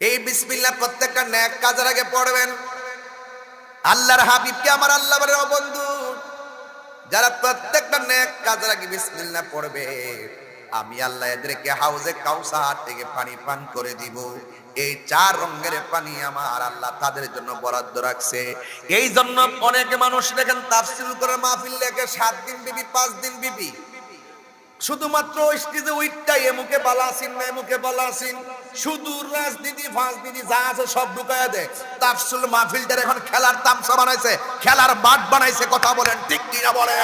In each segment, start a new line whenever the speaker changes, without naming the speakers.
এই বিসমিল্লাহ প্রত্যেকটা ন্যাক কাজের আগে পড়বেন। আল্লাহর হাবিবকে আমার আল্লাহ বন্ধু, যারা প্রত্যেকটা ন্যাক কাজের আগে বিসমিল্লাহ পড়বে, আমি আল্লাহ এদেরকে হাউজে কাউসার থেকে পানি পান করে দিব। এই চার রঙের পানি আমার আল্লাহ তাদের জন্য বরাদ্দ রাখছে। এই জন্য অনেক মানুষ দেখেন তাফসিল করে মাহফিল লেখে সাত দিন বিবি, পাঁচ দিন বিবি। শুধুমাত্র ওই স্টেজে উইটটাই এমুকে বালাসিন না এমুকে বালাসিন। শুধু রাজনীতি ফাজনীতি যা আছে সব ঢুকাইয়া দেয়। তাফসুল মাহফিলটার এখন খেলার তামসা বানাইছে খেলার মাঠ বানাইছে, কথা বলেন, ঠিক কিনা বলেন?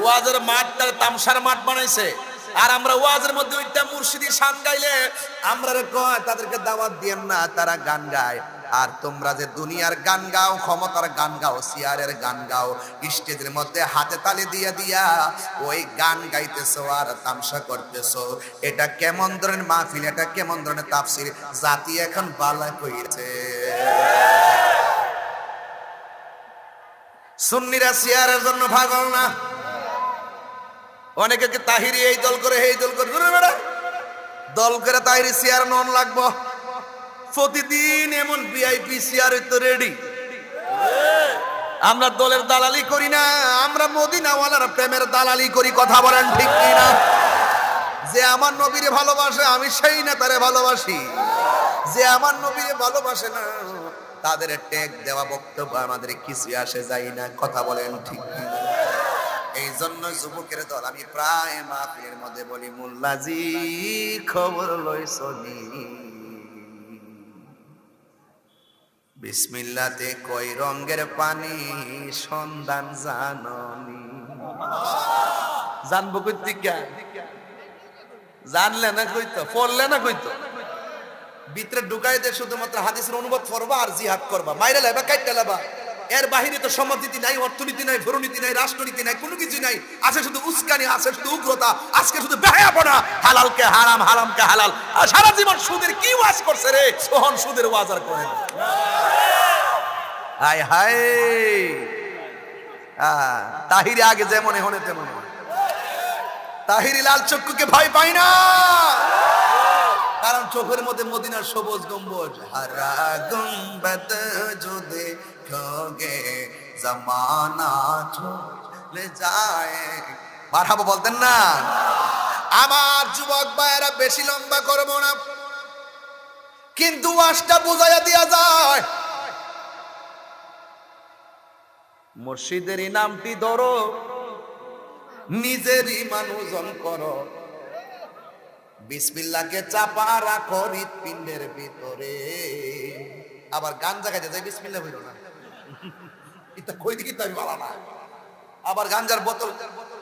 ওয়াজের মাঠটার তামসার মাঠ বানাইছে। আর আমরা ওয়াজের মধ্যে ওইটা মুর্শিদি শান গাইলে আমরা কয়, তাদেরকে দাওয়াত দিয়েন না, তারা গান গায়। আর তোমরা যে দুনিয়ার গান গাও, ক্ষমতার গান গাও, সিয়ারের গান গাও, স্টেজের মধ্যে হাতে তালি দিয়া দিয়া ওই গান গাইতেছো আর তামসা করতেছো। এটা কেমন ধরনের মাহফিল, এটা কেমন ধরনের তাফসির? জাতি এখন বালা কইছে। সুন্নিরা সিয়ারের জন্য ভাগল না? অনেকে কি তাহিরি এই দল করে এই দল করে? দল করে তাহিরি সিয়ার নন লাগবো। প্রতিদিন এমন তো রেডি আমরা দলের দালালি করি না, আমরা মদিনাওয়ালার প্রেমের দালালি করি, কথা বলেন ঠিক কি না যে আমার নবীরে ভালোবাসে, আমি সেই নেতারে ভালোবাসি। যে আমার নবীরে ভালোবাসে না, তাদের টেক দেওয়া বক্তব্য আমাদের কিছু আসে যায় না, কথা বলেন ঠিক এই জন্য যুবকের দল, আমি প্রায় মাহফিলের মধ্যে বলি, মুল্লাজি, খবর লইছনি বিসমিল্লাতে কই রঙের পানি, সন্ধান জাননি। জানব কই দিকা জানলে না কইতো, পড়লে না কইতো? ভিতরে ঢুকাই দে শুধুমাত্র হাদিসের অনুবাদ করবা আর জিহাদ করবা। মাইরা লাইবা কাইটা লেবা। এর বাহিরে তো সমাজনীতি নাই, অর্থনীতি নাই, ভরনীতি নাই রাষ্ট্রনীতি নাই, কোনো কিছু নাই। আছে শুধু উস্কানি, আছে শুধু উগ্রতা, আজকে শুধু বেহায়াপনা। হালালকে হারাম হারামকে হালাল। সারা জীবন সুদের কি ওয়াজ করছে রে? সোহন সুদের ওয়াজ আর করে। হায় হায়। তাহিরে আগে যেমন হনে তেমন। তাহিরি লাল চক্ষুকে ভয় পাই না। কারণ চোখের মধ্যে মদিনার সবুজ গম্বুজ, হারা গম্বদ যদি খোগে জমানা চলে যায়। বলতেন না? আমার যুবক ভাইয়েরা বেশি লম্বা করব না। কিন্তু ওয়াজটা বুঝাইয়া দিয়া যায়। মুর্শিদের নামটি ধরো, নিজেরই মানুষজন করো। বিসমিল্লাহকে চাপা রাখো হৃৎপিণ্ডের ভিতরে। আবার গান জায়গায় যায় বিসমিল্লাহ হইল না। এটা কই দিকে তো আমি বলা না। আবার গাঞ্জার বোতল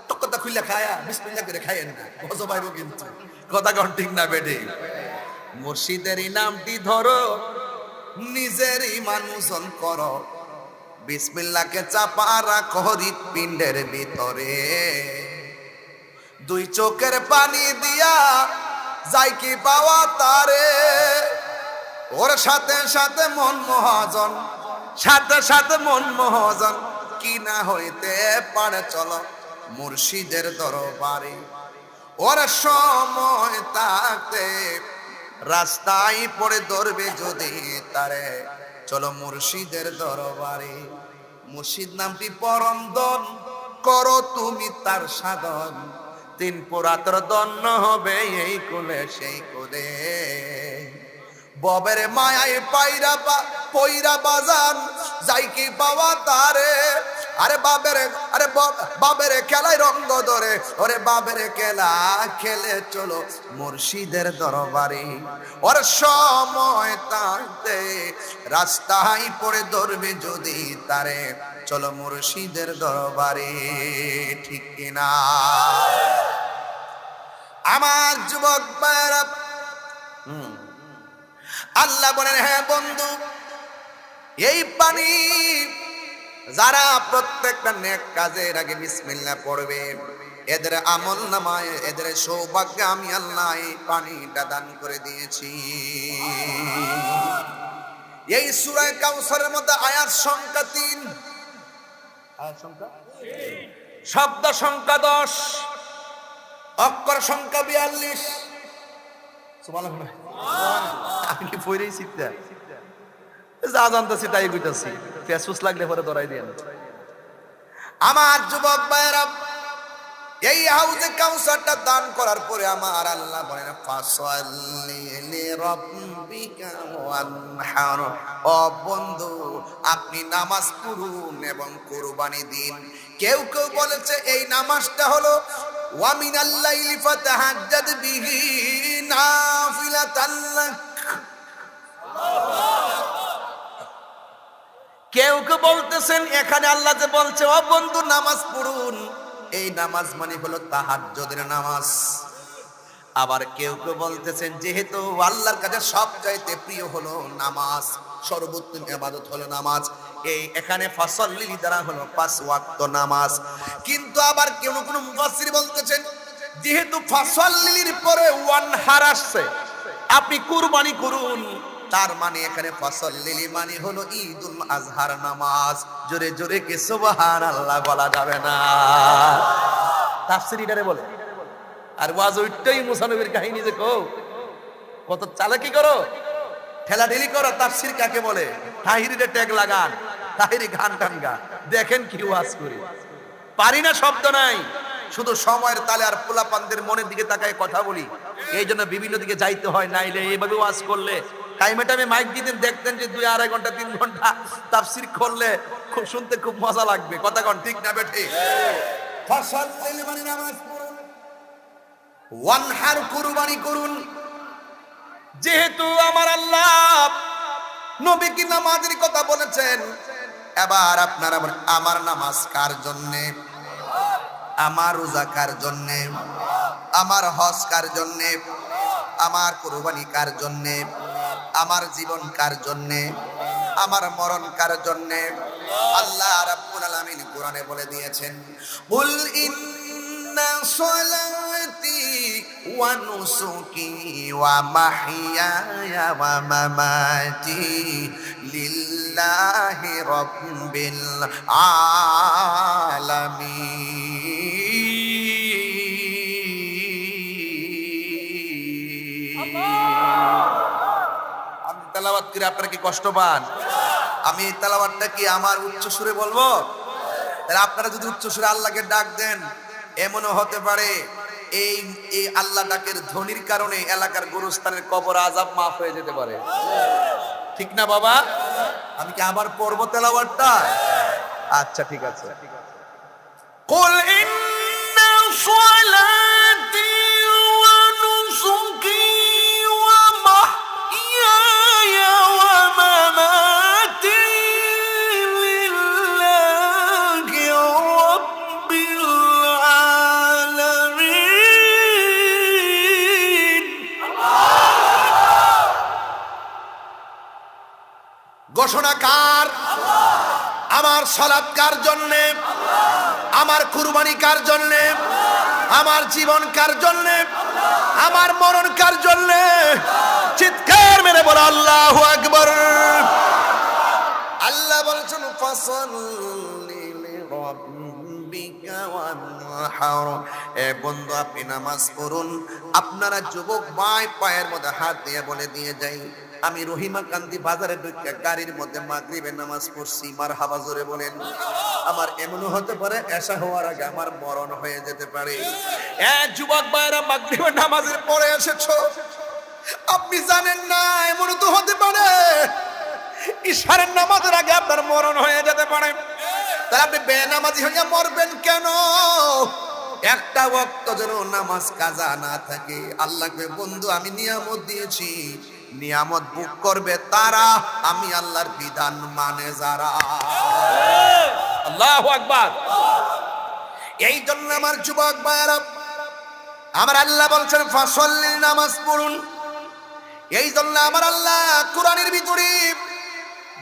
টকটা খুললে খায়া বিসমিল্লাহ করে খাইয়েন না। গজব আইব কিন্তু। কথা কন ঠিক না বেডে। মুর্শিদেরই নামটি ধরো নিজের নিজেরই মানুষজন করো। বিসমিল্লাহকে চাপা রাখো হৃৎপিণ্ডের ভিতরে। দুই চোখের পানি দিয়া যাই কি পাওয়া তারে। ওর সাথে সাথে মন মহাজন সাথে সাথে মন মহাজন, কি না হইতে পারে চলো মুর্শিদের দরবারে। ওর সময় তাতে রাস্তায় পড়ে ধরবে যদি তারে। চলো মুর্শিদের দরবারে। মুর্শিদ নামটি পরন্দন করো তুমি তার সাধন। তিন পুরাতর দন্ন হবে এই কুলে, সেই কুলে। ববের মায়ায় পাইরা বা, পইরা বাজান, যাই কি পাওয়া তারে। আরে বাবের আরে বাবের খেলায় রঙ্গ ধরে, ওরে বাবের খেলা খেলে চলো মুর্শিদের দরবারে। ওর সময় তাতে রাস্তায় পড়ে ধরবে যদি তারে, চলো মুর্শিদের দরবারে। ঠিক কিনা? আমার যুবক ভাইয়েরা হুম। আল্লাহ বলেন হ্যাঁ বন্ধু, এই পানি যারা প্রত্যেকটা নেক কাজের আগে বিসমিল্লাহ পড়বে, এদের আমল নামায়, এদের সৌভাগ্য আমি আল্লাহ এই পানিটা দান করে দিয়েছি। এই সুরায় কাউসারের মধ্যে আয়াত সংখ্যা তিন। শব্দ সংখ্যা দশ, অক্ষর সংখ্যা বিয়াল্লিশ।
আমি জানতেছি তাই লাগলে পরে ধরাই
আমার যুবক এই হাউজে দান করার পরে আমার আল্লাহ বলেন ও বন্ধু, আপনি নামাজ পড়ুন এবং কুরবানি দিন। কেউ কেউ বলেছে, এই নামাজটা হলো ওয়ামিন আল্লাইলি ফাতাহাজ্জাদ বিহি নাফিলাতান লাক। কেউ কেউ বলতেছেন, এখানে আল্লাহ যে বলছে, ও বন্ধু, নামাজ পড়ুন। এই নামাজ মানে হলো তাহাজ্জুদের নামাজ। আবার কেউ কেউ বলতেছেন, যেহেতু আল্লাহর কাছে সব চাইতে প্রিয় হলো নামাজ, সর্বোত্তম ইবাদত হলো নামাজ। এই এখানে ফসল্লি দ্বারা হলো পাঁচ ওয়াক্ত নামাজ। কিন্তু আবার কেউ কোনো মুফাসসির বলতেছেন, যেহেতু ফসল্লির পরে ওয়ান হার আসছে, আপনি কুরবানি করুন। তার মানে এখানে ফসল লিলি মানে হলো ঈদুল আজহার নামাজ। জোরে জোরে কে সুবহান আল্লাহ বলা যাবে না। তাফসিরিটারে বলে। আর ওয়াজ ওইটাই মুসানবীর কাহিনী যে কো কত চালাকি করো। ঠেলাঠেলি করো, তাফসির কাকে বলে? তাহিরিরে ট্যাগ লাগান। তাহিরি গান টান গা। দেখেন কি ওয়াজ করি। পারি না শব্দ নাই। শুধু সময়ের তালে আর পোলাপানদের মনের দিকে তাকায় কথা বলি। এই জন্য বিভিন্ন দিকে যাইতে হয়, নাইলে এইভাবে ওয়াজ করলে। টাইমে টাইমে মাইক দিতেন দেখতেন যে দুই আড়াই ঘণ্টা, তিন ঘণ্টা তাফসির করলে খুব শুনতে খুব মজা লাগবে। কথা কন, ঠিক না বেঠে? ওয়ানহার কুরবানি করুন। যেহেতু আমার আল্লাহ নবী কি নামাজের কথা বলেছেন এবার আপনারা আমার নামাজ কার জন্যে? আমার রোজা কার জন্যে? আমার হজ কার জন্যে? আমার কুরবানি কার জন্যে? আমার জীবন কার জন্যে? আমার মরণ কার জন্যে? আল্লাহ রাব্বুল আলামিন কোরআনে বলে দিয়েছেন কুল ইন্না আমি তেলাওয়াত করে আপনারা কি কষ্ট পান? আমি তেলাওয়াতটা কি আমার উচ্চ সুরে বলব? তাহলে আপনারা যদি উচ্চ সুরে আল্লাহকে ডাক দেন এমনও হতে পারে এই এই আল্লাহ ডাকের ধ্বনির কারণে এলাকার গোরস্থানের কবর আজাব মাফ হয়ে যেতে পারে ঠিক না বাবা আমি কি আবার পড়বো তেলাওয়াতটা আচ্ছা ঠিক আছে قل إن صلاتي ঘোষণাকার। আমার সলাৎ কার জন্যে? আমার কুরবানি কার জন্যে? আমার জীবন কার জন্যে? আমার মরণ কার জন্যে? চিৎকার মেরে বলো, আল্লাহ আকবর। আল্লাহ বলছেন এ বন্ধু, আপনি নামাজ পড়ুন। আপনারা যুবক ভাই পায়ের মধ্যে হাত দিয়ে বলে দিয়ে যাই। আমি রহিমা কান্তি বাজারে ঢুকে গাড়ির মধ্যে মাগরিবের নামাজ পড়ছি মার হাবা জোরে বলেন। আমার এমনও হতে পারে এসা হওয়ার আগে আমার মরণ হয়ে যেতে পারে। যুবক ভাইরা মাগরিবের নামাজের পরে এসেছ? আপনি জানেন না এমনও তো হতে পারে ঈশ্বরের নামাজের আগে আপনার মরণ হয়ে যেতে পারে। তাহলে আপনি বেনামাজি হইয়া মরবেন কেন? একটা বক্ত যেন নামাজ কাজা না থাকে। আল্লাহকে বন্ধু আমি নিয়ামত দিয়েছি। নিয়ামত বুক করবে তারা আমি আল্লাহর বিধান মানে যারা।
আল্লাহু আকবার।
এই জন্য আমার যুবক ভাইয়েরা আমার আল্লাহ বলছেন ফসল্লি নামাজ পড়ুন। এই জন্য আমার আল্লাহ কোরআনের ভিতরে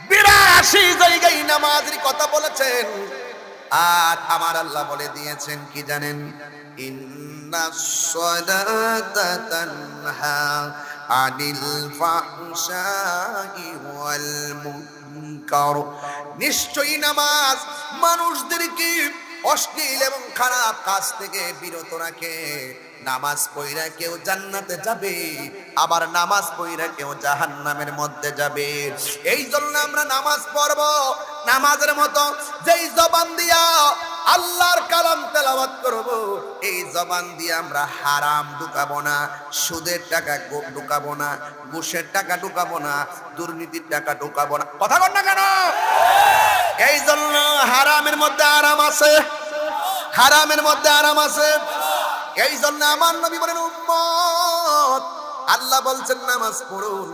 বিরাশি জায়গায় নামাজের কথা বলেছেন। আর আমার আল্লাহ বলে দিয়েছেন কি জানেন? ইন্না সলাতা তানহা আনিল الفحشاء والمنكر নিশ্চয়ই নামাজ মানুষদেরকে অশ্লীল এবং খারাপ কাজ থেকে বিরত রাখে। নামাজ পড়া কেউ জান্নাতে যাবে, আবার নামাজ পড়া কেউ জাহান্নামের মধ্যে যাবে। এই জন্য আমরা নামাজ পড়ব। নামাজের মতো যেই জবান দিয়া আল্লাহর কালাম তেলাওয়াত করব, এই জবান দিয়ে আমরা হারাম ঢুকাবো না, সুদের টাকা ঢুকাবো না, ঘুষের টাকা ঢুকাবো না, দুর্নীতির টাকা ঢুকাবো না। কথা বল না কেন? এই জন্য হারামের মধ্যে আরাম আছে। হারামের মধ্যে আরাম আছে। এই জন্য আমার নবী বলেন, উম্মত, আল্লাহ বলছেন, নামাজ পড়ুন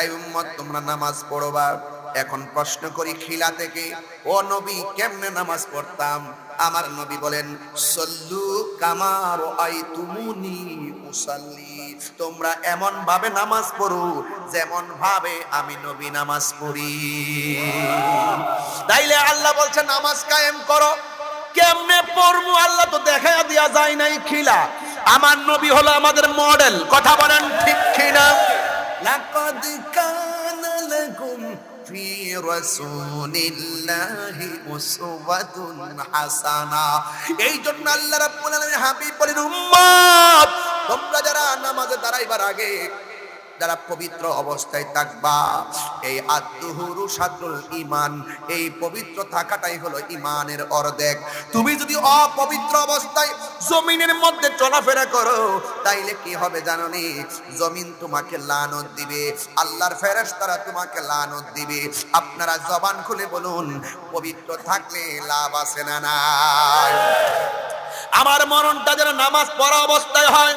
এই উম্মত, তোমরা নামাজ পড়বা। এখন প্রশ্ন করি, খিলা থেকে, ও নবী, কেমনে নামাজ পড়তাম? আমার নবী বলেন, সল্লু কামার আই তুমুনি মুসাল্লি তোমরা এমন ভাবে নামাজ পড়ো যেমন ভাবে আমি নবী নামাজ পড়ি। তাইলে আল্লাহ বলছে নামাজ কায়েম করো। কেমনে পড়ব আল্লাহ তো দেখা দিয়া যায় নাই খিলা। আমার নবী হলো আমাদের মডেল, কথা বলেন ঠিক কিনা লাকাদ কানা লাকুম ফি রাসূলিল্লাহি উসওয়াতুন হাসানা। এই জন্য আল্লাহ রাব্বুল আলামিন হাবিব বলেন, উম্মত, তোমরা যারা নামাজে দাঁড়াইবার আগে যারা পবিত্র অবস্থায় থাকবা, এই আত্মহুরু সাদুল ইমান এই পবিত্র থাকাটাই হলো ইমানের অর্ধেক। তুমি যদি অপবিত্র অবস্থায় জমিনের মধ্যে চলাফেরা করো, তাইলে কি হবে জানো নি জমিন তোমাকে লানত দিবে, আল্লাহর ফেরেশতারা তোমাকে লানত দিবে। আপনারা জবান খুলে বলুন, পবিত্র থাকলে লাভ আছে না নাই? আমার মরণটা যেন নামাজ পড়া অবস্থায় হয়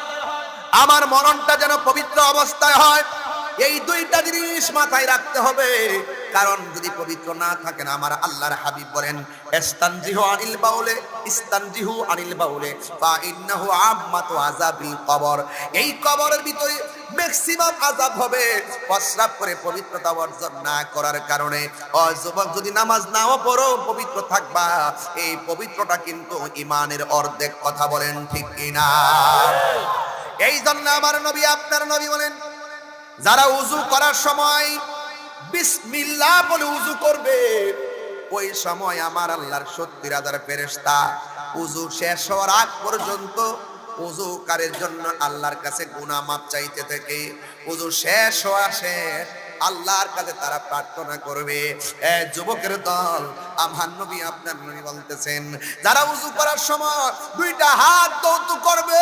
আমার মরণটা যেন পবিত্র অবস্থায় হয়। এই দুইটা জিনিস মাথায় রাখতে হবে। কারণ যদি পবিত্র না থাকেন, আমার আল্লাহর হাবিব বলেন, ইস্তানজিহু আনিল বাউলে, ইস্তানজিহু আনিল বাউলে ফা ইন্নাহু আম্মাতু আযাবিল কবর। এই কবরের ভিতরে ম্যাক্সিমাম আযাব হবে প্রস্রাব করে পবিত্রতা অর্জন না করার কারণে। ও যুবক, যদি নামাজ নাও পড়ো, পবিত্র থাকবা। এই পবিত্রটা কিন্তু ইমানের অর্ধেক কথা বলেন ঠিক কিনা? এই জন্য আমার নবী, আপনার নবী বলেন, যারা উজু করার সময় বিসমিল্লাহ বলে উজু করবে, ওই সময় আমার আল্লাহর সত্যি হাজার ফেরেস্তা উজু শেষ হওয়ার আগ পর্যন্ত উজুকারের জন্য আল্লাহর কাছে গুনাহ মাপ চাইতে থেকে। উজু শেষ হওয়া শেষ আল্লাহর কাছে তারা প্রার্থনা করবে যুবকের দল আমার নবী আপনার নবী বলতেছেন, যারা উজু করার সময় দুইটা হাত দৌত করবে,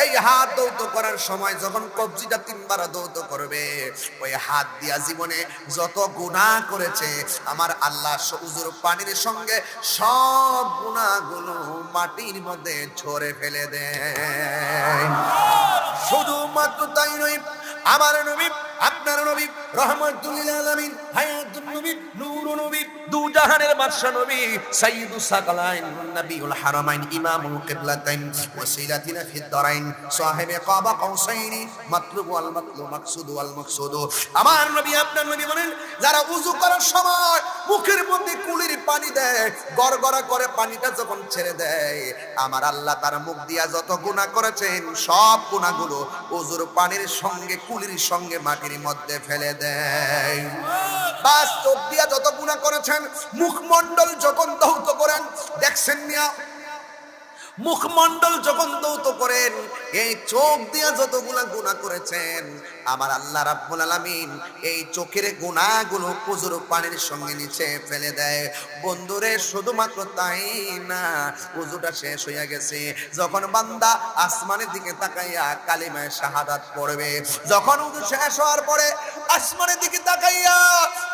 এই হাত দৌত করার সময় যখন কবজিটা তিনবার দৌত করবে, ওই হাত দিয়া জীবনে যত গুনাহ করেছে, আমার আল্লাহ স- উজুর পানির সঙ্গে সব গুনাহগুলো মাটির মধ্যে ঝরে ফেলে দেয়। শুধুমাত্র তাই নয়, আমার নবী আপনার নবী হায়াতুন নবী নূর নবী দু জাহানের বাদশা নবী সাইয়্যিদু সাকালাইন নবিউল হারামাইন, ইমামুল কিবলাতাইন ওয়াসিলাতিনা ফিদ দারাইন, সাহেবে কাবা কাউসাইনি, মাতলুব ওয়াল মাতলুব মাকসুদ ওয়াল মাকসুদ। আমার নবী, আপনার নবী বলেন, যারা উযু করার সময় মুখের মধ্যে কুলির পানি দেয়, গড়গড়া করে পানিটা যখন ছেড়ে দেয়, আমার আল্লাহ তার মুখ দিয়া যত গুনাহ করেছেন, সব গুনাহগুলো উজুর পানির সঙ্গে, কুলির সঙ্গে মাটির মধ্যে ফেলে দেয়। বাস চোখ দিয়া যত গুণা করেছেন, মুখমণ্ডল যখন দৌত করেন, দেখছেন মিয়া মুখমণ্ডল যখন দৌত করেন, এই চোখ দিয়ে যতগুলা গুণা করেছেন, আমার আল্লাহ রাব্বুল আলামিন এই চোখের গুণাগুলো পুজোর পানির সঙ্গে নিচে ফেলে দেয়। বন্ধুরে, শুধুমাত্র তাই না পুজোটা শেষ হইয়া গেছে। যখন বান্দা আসমানের দিকে তাকাইয়া কালিমায় শাহাদাত পড়বে, যখন উজু শেষ হওয়ার পরে আসমানের দিকে তাকাইয়া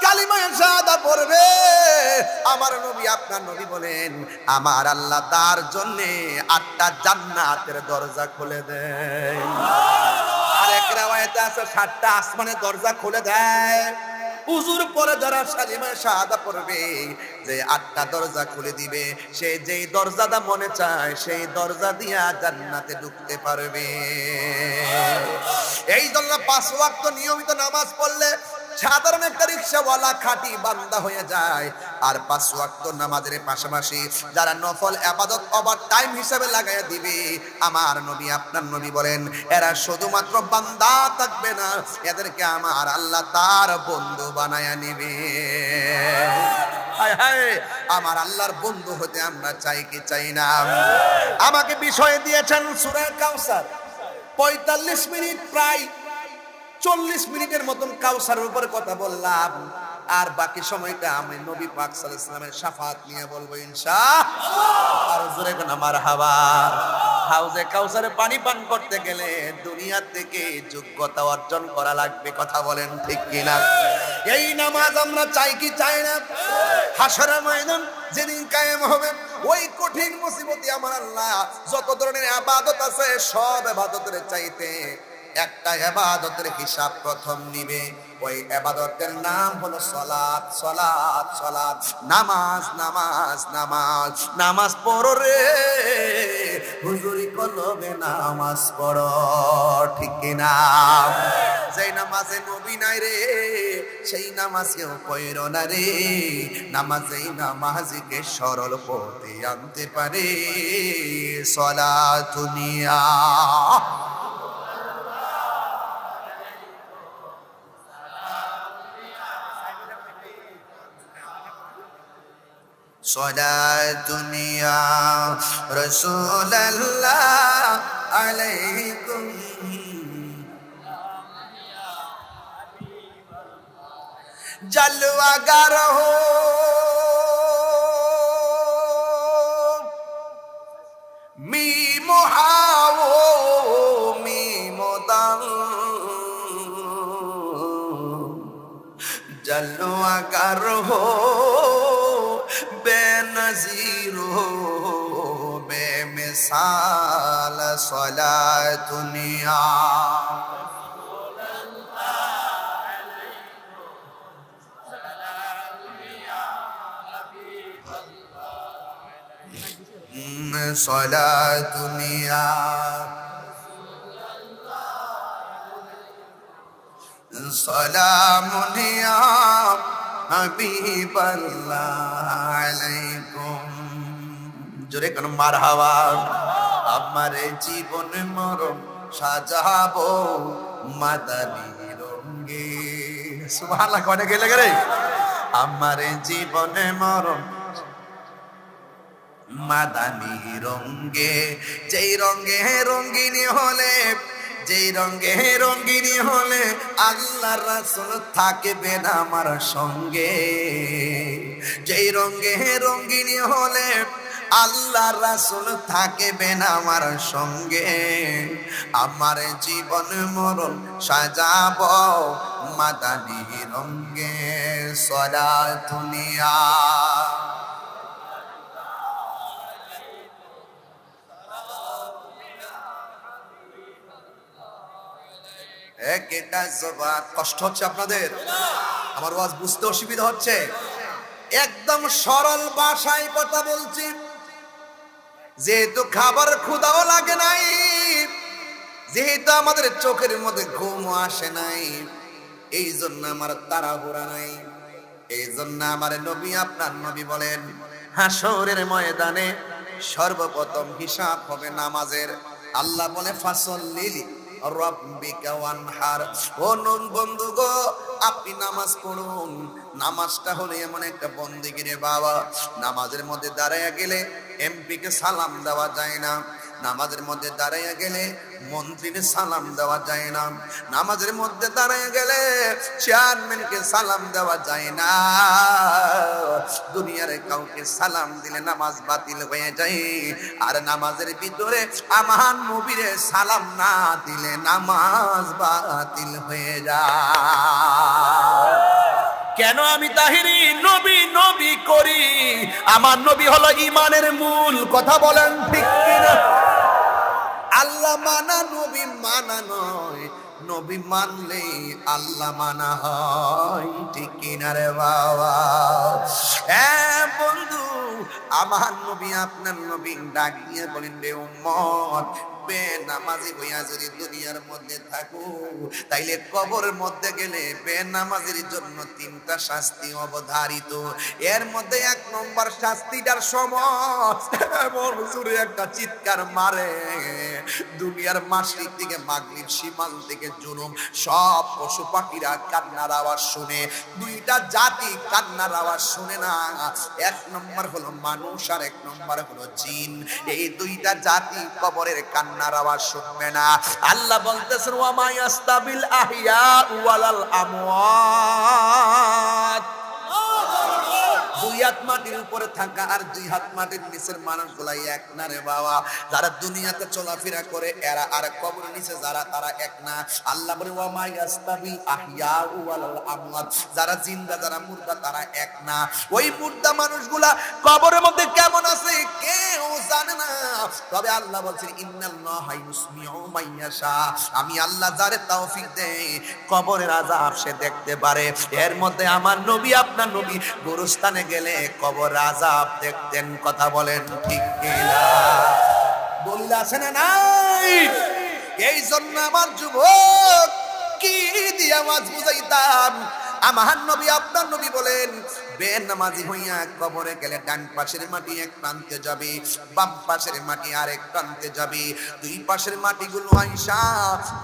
কালিমায় শাহাদাত পড়বে, আমার নবী আপনার নবী বলেন, আমার আল্লাহ তার জন্যে আটটা জান্নাতের দরজা খুলে দেয়। আর এক আছে, সাতটা আসমানের দরজা খুলে দেয়। উজুর পরে যারা সালিমা শাহাদা পড়বে, যে আটটা দরজা খুলে দিবে, সে যেই দরজাটা মনে চায়, সেই দরজা দিয়া জান্নাতে ঢুকতে পারবে। এই জন্য পাঁচ ওয়াক্ত নিয়মিত নামাজ পড়লে সাধারণ একটা রিক্সাওয়ালা খাঁটি বান্দা হয়ে যায়। আর পাঁচ ওয়াক্ত নামাজের পাশাপাশি যারা নফল আবাদত ওভার টাইম হিসাবে লাগাইয়া দিবে, আমার নবী, আপনার নবী বলেন, এরা শুধুমাত্র বান্দা থাকবে না, এদেরকে আমার আল্লাহ তার বন্ধু বানায়া নিবে। আমার আল্লাহর বন্ধু হতে আমরা চাই কি চাই না? আমাকে বিষয় দিয়েছেন সূরা কাউসার। পঁয়তাল্লিশ মিনিট প্রায় চল্লিশ মিনিটের মতন কাউসারের উপরে কথা বললাম। আর বাকি সময়টা আমি নবী পাক সাল্লামের শাফাত নিয়ে বলব ইনশা আর জোরে আমার হাওয়া হাউজে কাউসারে পানি পান করতে গেলে দুনিয়া থেকে যোগ্যতা অর্জন করা লাগবে, কথা বলেন ঠিক কিনা? এই নামাজ আমরা চাই কি চাই না? হাসরের ময়দান যেদিন কায়েম হবে, ওই কঠিন মুসিবতি আমার আল্লাহ যত ধরনের আবাদত আছে, সব আবাদতের চাইতে একটা এবাদতের হিসাব প্রথম নিবে। ওই এবাদতের নাম হলো সলাদ সলাদ সলাদ নামাজ নামাজ নামাজ। নামাজ পড়ো রে। হুজুরি কলবে নামাজ পড়ো। ঠিক কিনা? যেই নামাজে নবী নাই রে, সেই নামাজকেও পড়ো না রে। নামাজেই নামাজিকে সরল পথে আনতে পারে। সলা দুনিয়া। صلاة يا رسول الله عليكم جلوگر ہو می محاو می مدن جلوگر ہو نذيره بمثال صلاة دنيا صلاة دنيا سلام হাবিবাল্লাহ আলাইকুম। জোরে কোন মার হাওয়া? আমার জীবন মরণ সাজাবো মাদানি রঙ্গে সুবহানাল্লাহ কনে গেলে গেলে আমার জীবনে মরণ মাদানি রঙ্গে যেই রঙ্গে রঙ্গিনী হলে যেই রঙ্গে রঙ্গিনী হলে আল্লাহ রাসুল না আমার সঙ্গে। যেই রঙ্গে রঙ্গিনী হলে আল্লাহ রাসুল না আমার সঙ্গে। আমার জীবন মরণ সাজাব মাদানি রঙ্গে সরা দুনিয়া। কষ্ট হচ্ছে আপনাদের? আমার ওয়াজ বুঝতে অসুবিধা হচ্ছে। একদম সরল ভাষায় কথা বলছি। যেহেতু খাবার ক্ষুদাও লাগে নাই, যেহেতু আমাদের চোখের মধ্যে ঘুম আসে নাই এই জন্য আমার তাড়াহুড়া নাই। এই জন্য আমার নবী, আপনার নবী বলেন হাসরের ময়দানে সর্বপ্রথম হিসাব হবে নামাজের। আল্লাহ বলে ফাসল লিলি গো, আপনি নামাজ পড়ুন। নামাজটা হলো এমন একটা বাবা। নামাজের মধ্যে দাঁড়াইয়া গেলে এমপি কে সালাম দেওয়া যায় না। নামাজের মধ্যে দাঁড়াইয়া গেলে মন্ত্রীর সালাম দেওয়া যায় না। নামাজের মধ্যে দাঁড়াইয়া গেলে চেয়ারম্যানকে সালাম দেওয়া যায় না। দুনিয়ার কাউকে সালাম দিলে নামাজ বাতিল হয়ে যায়। আর নামাজের ভিতরে আমার নবীরে সালাম না দিলে নামাজ বাতিল হয়ে যায়। কেন আমি তাহিরি নবী নবী করি? আমার নবী হলো ইমানের মূল, কথা বলেন ঠিক কিনা? আল্লাহ মানা, নবী মানা নয়। নবী মানলে আল্লাহ মানা হয়। ঠিক কিনা রে বাবা? বন্ধু, আমার নবী, আপনার নবী ডাকিয়ে বলেন রে উম্মত নামাজি যদি দুনিয়ার মধ্যে থাকো, তাইলে কবরের মধ্যে গেলে বে নামাজির জন্য তিনটা শাস্তি অবধারিত। এর মধ্যে এক নম্বর শাস্তিটার একটা চিৎকার মারে। দুনিয়ার মাসরিক থেকে মাগরিব সীমাল থেকে জুনুম সব পশু পাখিরা কান্নার আওয়াজ শুনে। দুইটা জাতি কান্নার আওয়াজ শুনে না। এক নম্বর হলো মানুষ আর এক নম্বর হলো জিন। এই দুইটা জাতি কবরের কান্নার আওয়াজ শুনবে না। আল্লাহ বলতেছেন ওয়া মায়াস্তাবিল আহিয়া ওয়ালাল আমওয়াত। হাত মাটির উপরে থাকা আর দুই হাত মাটির নিচের মানুষগুলাই এক না রে বাবা। যারা দুনিয়াতে চলাফেরা করে, এরা আর কবর নিচে যারা, তারা এক না। আল্লাহ বলে ওয়া মা ইয়াস্তাবিল আহইয়া ওয়াল আমওয়াত। যারা জিন্দা, যারা মুর্দা, তারা এক না। ওই মুর্দা মানুষগুলা কবরের মধ্যে কেমন আছে কেউ জানে না। তবে আল্লাহ বলছেন, ইন্নাল্লাহা ইউসমিউ মাইয়াশা আমি আল্লাহ যারে তৌফিক দেই, কবরের আযাব সে দেখতে পারে। এর মধ্যে আমার নবী, আপনার নবী, গোরস্থানে গেলে কবর আযাব দেখতেন, কথা বলেন ঠিক কিনা? আছে না নাই? এই জন্য আমার যুবক, কি দিয়া মাছ বুঝাইতাম? আমার নবী, আপনার নবী বলেন, বেনামাজি হইয়া কবরে গেলে ডান পাশের মাটি এক প্রান্তে যাবে, বাম পাশের মাটি আরেক প্রান্তে যাবে। দুই পাশের মাটিগুলো আইসা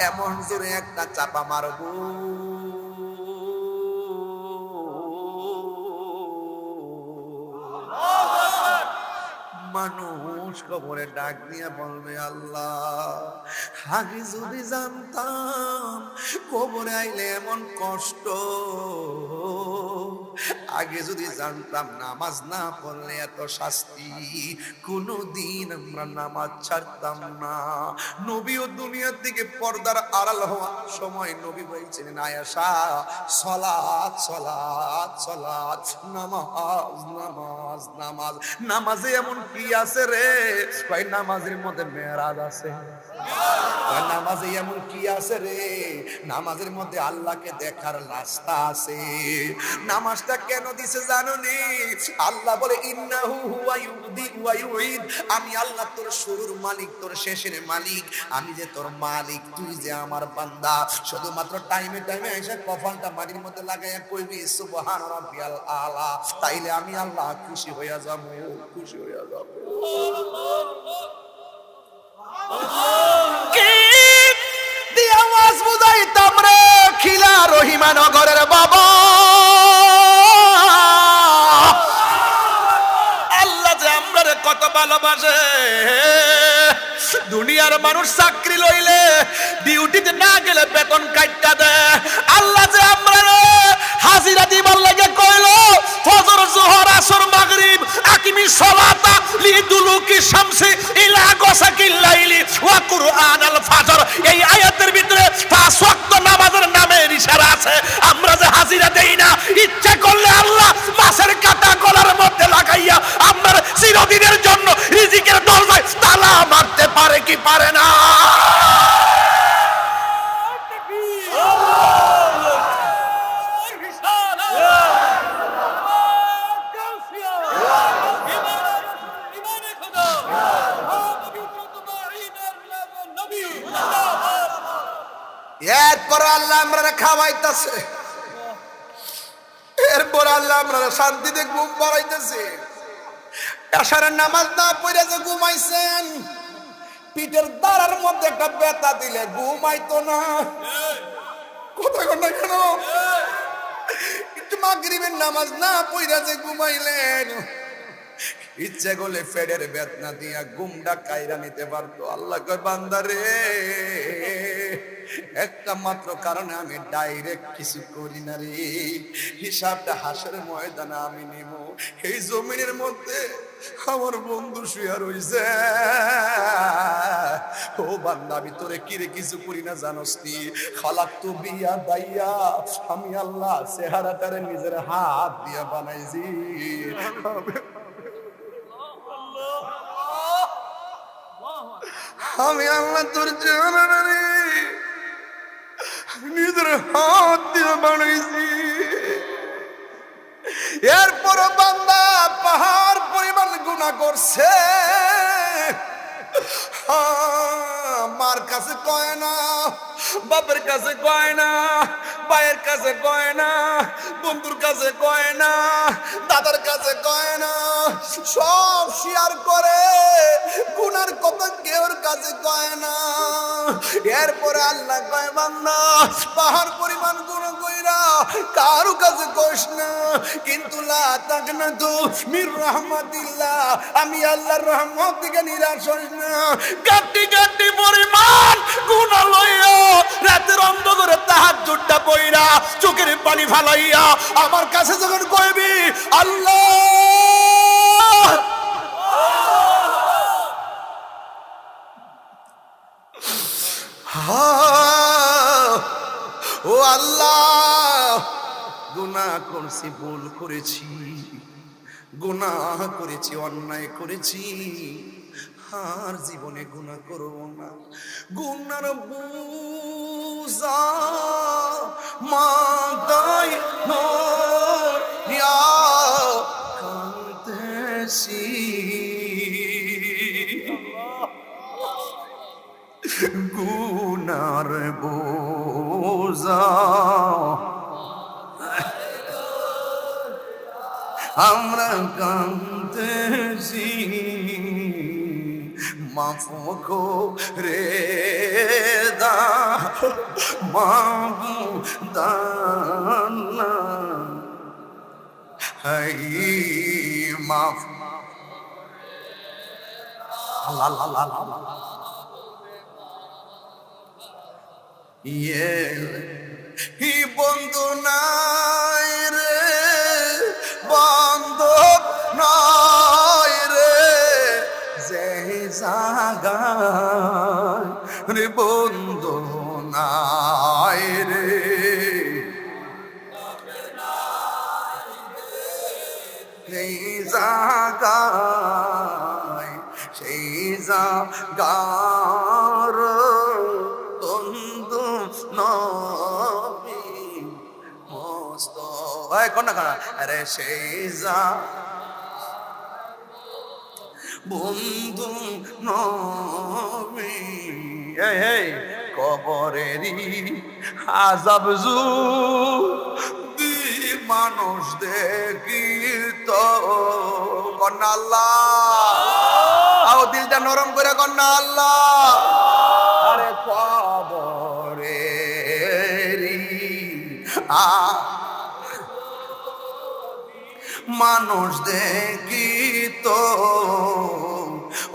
এমন জোরে একটা চাপা মারবো। মানুষ কবরে ডাক দিয়ে বলবে, আল্লাহ, আগে যদি জানতাম কবরে আইলে এমন কষ্ট, আগে যদি জানতাম নামাজ না পড়লে এত শাস্তি কোনো দিন আমরা নামাজ ছাড়তাম না। নবী ও দুনিয়ার দিকে পর্দার আড়াল হওয়ার সময় নবী বলছিলেন আয়াসা সলাৎ সলাৎ সলাৎ, নামাজ নামাজ নামাজ। নামাজে এমন কি আছে রে। কয় নামাজের মধ্যে মেরাজ আছে। নামাজে এমন কি আছে রে? নামাজের মধ্যে আল্লাহকে দেখার রাস্তা আছে। নামাজটা কেন দিছে জানো নি? আল্লাহ বলে, ইন্নাহু হুয়া ইউদি আমি আল্লাহ তোর শুরুর মালিক, তোর শেষের মালিক। আমি যে তোর মালিক, তুই যে আমার বান্দা। শুধুমাত্র টাইমে টাইমে এসে কপালটা মাটির মধ্যে লাগাইয়া কইবি, সুবহান রাব্বিয়াল আলা। তাইলে আমি আল্লাহ খুশি হইয়া যাব, খুশি হইয়া যাব। কি আওয়াজ বুঝাইতাম রে, খিলা রহিমানগরের বাবা। আল্লাহ যে আমরা কত ভালোবাসে। দুনিয়ার মানুষ চাকরি লইলে ডিউটিতে না গেলে বেতন কাটটা দেয়। আল্লাহ যে আমরা হাজিরা দিবার লাগে কইলো, ফজর, জোহর, আসর, মাগরিব, আকিমি সলাতা লিদুলুকি শামসি ইলা গসাকিল লাইলি ওয়া কুরআন আল ফাজর। এই আয়াতের ভিতরে পাঁচ ওয়াক্ত নামাজের নামের ইশারা আছে। আমরা যে হাজিরা দেই না, ইচ্ছা করলে আল্লাহ মাছের কাটা গলার মধ্যে লাগাইয়া আমার চিরদিনের জন্য রিজিকের দরজায় তালা মারতে পারে কি পারে না এরপর আল্লাহ আমরা খাওয়াইতেছে। এরপর আল্লাহ আমরা শান্তিতে ঘুম পাড়াইতেছে। এসারের নামাজ না পড়ে যে ঘুমাইছেন, পিঠের দাঁড়ার মধ্যে একটা ব্যথা দিলে ঘুমাইতো না। কথা কথা কেন? মাগরিবের নামাজ না পড়ে যে ঘুমাইলেন। ইচ্ছে করলে ফেডের বেতনা দিয়া গুমডা কাইরা নিতে পারতো। আল্লাহ বান্দারে একটা মাত্র কারণে আমি ডাইরেক্ট কিছু করি না রে। হিসাবটা হাসের ময়দানে আমি নিব এই জমিনের মধ্যে আমার বন্ধু শুয়া রইছে। ও বান্দা, আমি তোরে কিরে কিছু করি না জানোস নি খালাক তো বিয়া দাইয়া, আমি আল্লাহ চেহারাটারে নিজের হাত দিয়া বানাইছি। আমি আল্লাহ তোর চেহারাটারে নিজের হাত দিয়ে বানাইছি। এরপর বান্দা পাহাড় পরিমাণ গুণা করছে। মার কাছে কয় না,
বাপের কাছে কয় না কাছে কয় না, বন্ধুর কাছে কয় না,
দাদার কাছে কয় না, সব শেয়ার করে। গুনার কথা কেউর কাছে কয় না। এরপরে আল্লাহ কয়, বান্দা, পাহাড় পরিমাণ গুণ কইরা কারও কাছে কইস না। কিন্তু লা তাক না তো মির রহমাতিল্লাহ, আমি আল্লাহর রহমত থেকে নিরাশ হইস না।
গাটি গাটি পরিমাণ গুণা লইয়া রাতের অন্ধকারে তাহার জুটটা পইরা চোখের পানি ফালাইয়া
আমার কাছে যখন কইবি, আল্লাহ হা, ও আল্লাহ, গুনাহ করছি, ভুল করেছি, গুনাহ করেছি, অন্যায় করেছি। আর জীবনে গুনাহ করব না। গুনার বুঝা মাতায় নয়া কান্দেছি বোঝা আমরা কান্দেছি মাফ রে দা মাবু দানা হাই মাফ আল্লাহ আল্লাহ আল্লাহ ইয়ে হি বন্ধু নাই রে, বন্ধু নাই রে, যে জাগায় রে বন্ধু নাই রে। সেই জাগায়, সেই জাগার এই কন্যা কানা আরে সেই যা। বন্ধু নবী,
এই কবরেরই আজাব জু
মানুষ দেখি তো কন্যা আল্লাহ। দিলটা নরম করে, কন্যা আল্লাহ। মানুষ দেখি তো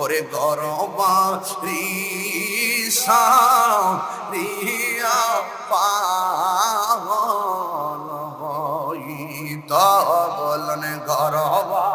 ওরে গরবা রিসা রিয়া পাগল হই তো বলন গরবা